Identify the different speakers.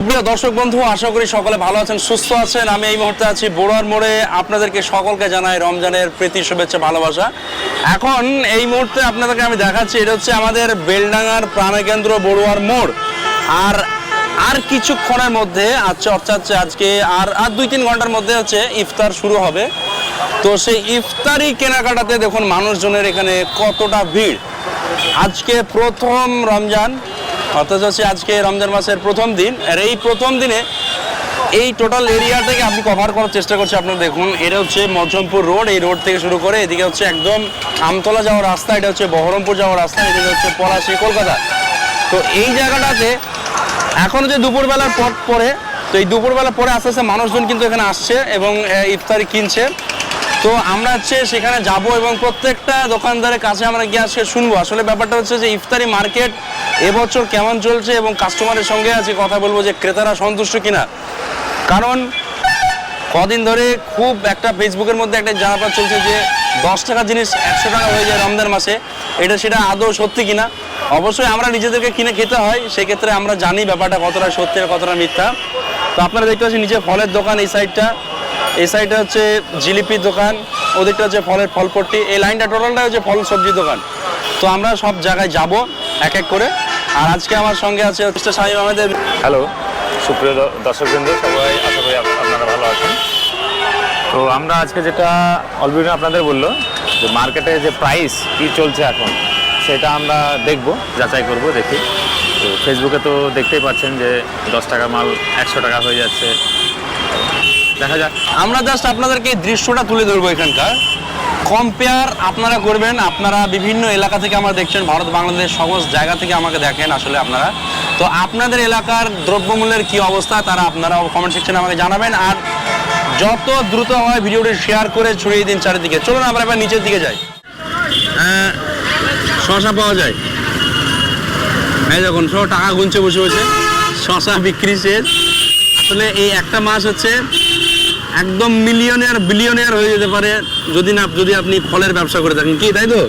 Speaker 1: দর্শক বন্ধু, আশা করি সকলে ভালো আছেন, সুস্থ আছেন। আমি এই মুহূর্তে আছি বড়ুয়ার মোড়ে। আপনাদেরকে সকলকে জানাই রমজানের প্রীতি, শুভেচ্ছা, ভালোবাসা। এখন এই মুহূর্তে আপনাদেরকে আমি দেখাচ্ছি, এটা হচ্ছে আমাদের বেলডাঙ্গার প্রাণকেন্দ্র বড়ুয়ার মোড়। আর আর কিছুক্ষণের মধ্যে আচ্ছা অর্থাৎ আজকে, আর আর দুই তিন ঘণ্টার মধ্যে হচ্ছে ইফতার শুরু হবে। তো সেই ইফতারি কেনাকাটাতে দেখুন মানুষজনের এখানে কতটা ভিড়। আজকে প্রথম রমজান অর্থাৎ হচ্ছে আজকে রমজান মাসের প্রথম দিন। আর এই প্রথম দিনে এই টোটাল এরিয়াটাকে আপনি কভার করার চেষ্টা করছি আপনারা দেখুন। এটা হচ্ছে মজমপুর রোড এই রোড থেকে শুরু করে এদিকে হচ্ছে একদম আমতলা যাওয়ার রাস্তা, এটা হচ্ছে বহরমপুর যাওয়ার রাস্তা, এদিকে হচ্ছে পলাশি, কলকাতা। তো এই জায়গাটাতে এখন যে দুপুরবেলার পর পরে, তো এই দুপুরবেলা পরে আস্তে আস্তে মানুষজন কিন্তু এখানে আসছে এবং ইফতারি কিনছে। তো আমরা হচ্ছে সেখানে যাব এবং প্রত্যেকটা দোকানদারের কাছে আমরা গিয়ে আজকে শুনব। আসলে ব্যাপারটা হচ্ছে যে ইফতারি মার্কেট এবছর কেমন চলছে এবং কাস্টমারের সঙ্গে আজকে কথা বলব যে ক্রেতারা সন্তুষ্ট কিনা। কারণ কদিন ধরে খুব একটা ফেসবুকের মধ্যে একটা জানাপা চলছে যে দশ টাকা জিনিস একশো টাকা হয়ে যায় রমজান মাসে। এটা সেটা আদৌ সত্যি কিনা? অবশ্যই আমরা নিজেদেরকে কিনে খেতে হয়, সেক্ষেত্রে আমরা জানি ব্যাপারটা কতটা সত্যি আর কতটা মিথ্যা। তো আপনারা দেখতে পাচ্ছেন নিচে ফলের দোকান এই সাইডটা এই সাইডটা হচ্ছে জিলিপির দোকান, ওদিকটা হচ্ছে ফলের ফলপট্টি, এই লাইনটা টোটালটা হচ্ছে ফল সবজি দোকান। তো আমরা সব জায়গায় যাব এক এক করে। আর আজকে আমার সঙ্গে আছে মিস্টার শাহিম আহমেদের
Speaker 2: হ্যালো, সুপ্রিয় দর্শকবৃন্দ, সবাই আশা করি আপনারা ভালো আছেন। তো আমরা আজকে যেটা অলরেডি আপনাদের বলল, যে মার্কেটে যে প্রাইস কি চলছে এখন, সেটা আমরা দেখব, যাচাই করব, দেখি। তো ফেসবুকে তো দেখতেই পাচ্ছেন যে দশ টাকা মাল একশো টাকা হয়ে যাচ্ছে। দেখা যাক।
Speaker 1: আমরা জাস্ট আপনাদেরকে এই দৃশ্যটা তুলে ধরবো এখানকার। কম্পেয়ার আপনারা করবেন আপনারা বিভিন্ন এলাকা থেকে আমরা দেখছেন ভারত বাংলাদেশ সমস্ত জায়গা থেকে আমাকে দেখেন আসলে আপনারা। তো আপনাদের এলাকার দ্রব্যমূল্যের কি অবস্থা তারা আপনারা কমেন্ট সেকশনে আমাকে জানাবেন। আর যত দ্রুত হয় ভিডিওটি শেয়ার করে ছড়িয়ে দিন চারিদিকে। চলুন আমরা এবার নিচের দিকে যাই। হ্যাঁ, শশা পাওয়া যায়। এই দেখুন সব টাকা গুনছে বসে বসে। শশা বিক্রি শেষ। আসলে এই একটা মাস হচ্ছে একদম মিলিয়নের বিলিয়নের হয়ে যেতে পারে, যদি না যদি আপনি ফলের ব্যবসা করে থাকেন। কি, তাই তো?